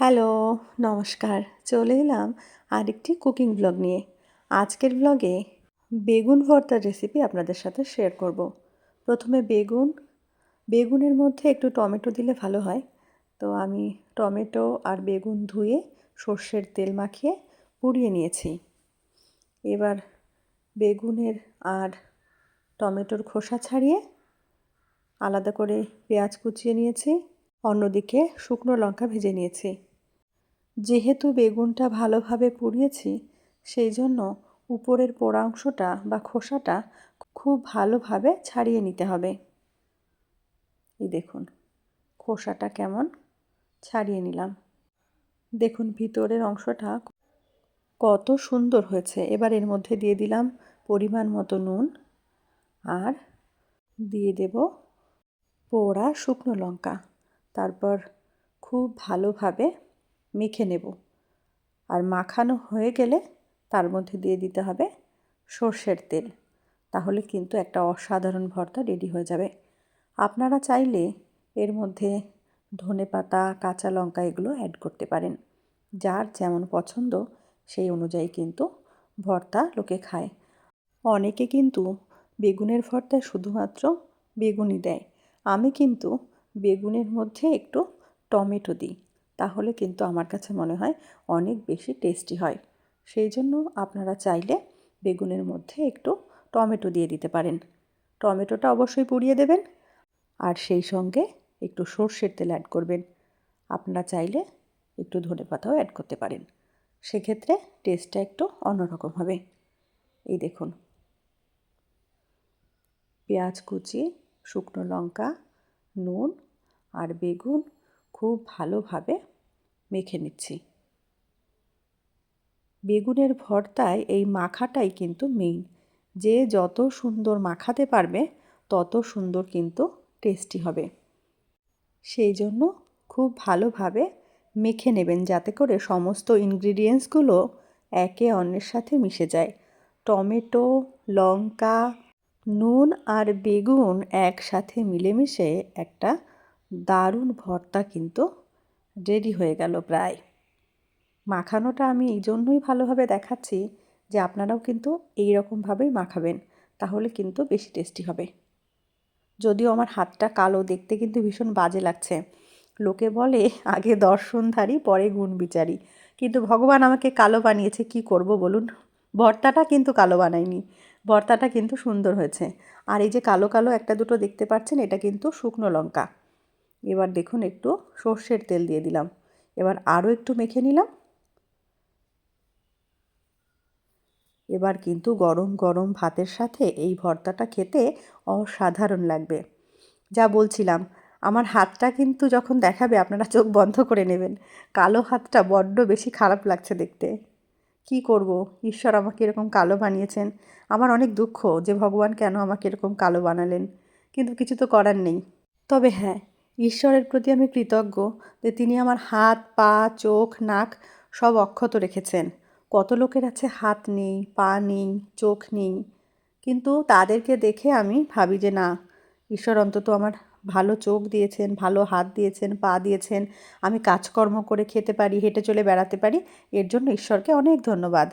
Hello, নমস্কার। চলে এলাম আরেকটি কুকিং ব্লগ নিয়ে। আজকের ব্লগে বেগুন ভর্তার রেসিপি আপনাদের সাথে শেয়ার করব। প্রথমে বেগুন। বেগুনের মধ্যে একটু টমেটো দিলে ভালো হয়। তো আমি টমেটো আর বেগুন ধুয়ে সর্ষের তেল মাখিয়ে পুড়িয়ে নিয়েছি। এবার বেগুনের আর টমেটোর খোসা ছাড়িয়ে আলাদা করে পেঁয়াজ কুচিয়ে নিয়েছি। অন্যদিকে শুকনো লঙ্কা ভেজে নিয়েছি। যেহেতু বেগুনটা ভালোভাবে পুড়িয়েছি, সেই জন্য উপরের পোড়া অংশটা বা খোসাটা খুব ভালোভাবে ছাড়িয়ে নিতে হবে। এই দেখুন, খোসাটা কেমন ছাড়িয়ে নিলাম। দেখুন, ভিতরের অংশটা কত সুন্দর হয়েছে। এবার এর মধ্যে দিয়ে দিলাম পরিমাণ মতো নুন আর দিয়ে দেব পোড়া শুকনো লঙ্কা। তারপর খুব ভালোভাবে মেখে নেব। আর মাখানো হয়ে গেলে তার মধ্যে দিয়ে দিতে হবে সর্ষের তেল। তাহলে কিন্তু একটা অসাধারণ ভর্তা রেডি হয়ে যাবে। আপনারা চাইলে এর মধ্যে ধনে পাতা, কাঁচা লঙ্কা এগুলো অ্যাড করতে পারেন। যার যেমন পছন্দ সেই অনুযায়ী কিন্তু ভর্তা লোকে খায়। অনেকে কিন্তু বেগুনের ভর্তায় শুধুমাত্র বেগুনই দেয়। আমি কিন্তু বেগুনের মধ্যে একটু টমেটো দিই। তাহলে কিন্তু আমার কাছে মনে হয় অনেক বেশি টেস্টি হয়। সেই জন্য আপনারা চাইলে বেগুনের মধ্যে একটু টমেটো দিয়ে দিতে পারেন। টমেটোটা অবশ্যই পুড়িয়ে দেবেন আর সেই সঙ্গে একটু সর্ষের তেল অ্যাড করবেন। আপনারা চাইলে একটু ধনে পাতাও অ্যাড করতে পারেন। সেক্ষেত্রে টেস্টটা একটু অন্যরকম হবে। এই দেখুন। পেঁয়াজ কুচি, শুকনো লঙ্কা, নুন আর বেগুন খুব ভালোভাবে মেখে নিচ্ছি। বেগুনের ভর্তায় এই মাখাটাই কিন্তু মেইন যে যত সুন্দর মাখাতে পারবে, তত সুন্দর কিন্তু টেস্টি হবে। সেই জন্য খুব ভালোভাবে মেখে নেবেন যাতে করে সমস্ত ইনগ্রিডিয়েন্টসগুলো একে অন্যের সাথে মিশে যায়। টমেটো, লঙ্কা, নুন আর বেগুন একসাথে মিলেমিশে একটা দারুণ ভর্তা কিন্তু রেডি হয়ে গেল প্রায়। মাখানোটা আমি এই জন্যই ভালোভাবে দেখাচ্ছি যে আপনারাও কিন্তু এই রকমভাবেই মাখাবেন, তাহলে কিন্তু বেশি টেস্টি হবে। যদিও আমার হাতটা কালো, দেখতে কিন্তু ভীষণ বাজে লাগছে। লোকে বলে, আগে দর্শনধারী পরে গুণ বিচারি। কিন্তু ভগবান আমাকে কালো বানিয়েছে, কি করব বলুন? ভর্তাটা কিন্তু কালো বানায়নি, ভর্তাটা কিন্তু সুন্দর হয়েছে। আর এই যে কালো কালো একটা দুটো দেখতে পাচ্ছেন, এটা কিন্তু শুকনো লঙ্কা। এবার দেখুন একটু সর্ষের তেল দিয়ে দিলাম। এবার আরও একটু মেখে নিলাম। এবার কিন্তু গরম গরম ভাতের সাথে এই ভর্তাটা খেতে অসাধারণ লাগবে। যা বলছিলাম, আমার হাতটা কিন্তু যখন দেখাবে আপনারা চোখ বন্ধ করে নেবেন। কালো হাতটা বড্ড বেশি খারাপ লাগছে দেখতে। কি করব? ঈশ্বর আমাকে এরকম কালো বানিয়েছেন। আমার অনেক দুঃখ যে ভগবান কেন আমাকে এরকম কালো বানালেন। কিন্তু কিছু তো করার নেই। তবে হ্যাঁ ঈশ্বরের প্রতি আমি কৃতজ্ঞ যে তিনি আমার হাত, পা, চোখ, নাক সব অক্ষত রেখেছেন। কত লোকের আছে হাত নেই, পা নেই, চোখ নেই। কিন্তু তাদেরকে দেখে আমি ভাবি যে না, ঈশ্বর অন্তত আমার ভালো চোখ দিয়েছেন, ভালো হাত দিয়েছেন, পা দিয়েছেন। আমি কাজকর্ম করে খেতে পারি, হেঁটে চলে বেড়াতে পারি। এর জন্য ঈশ্বরকে অনেক ধন্যবাদ।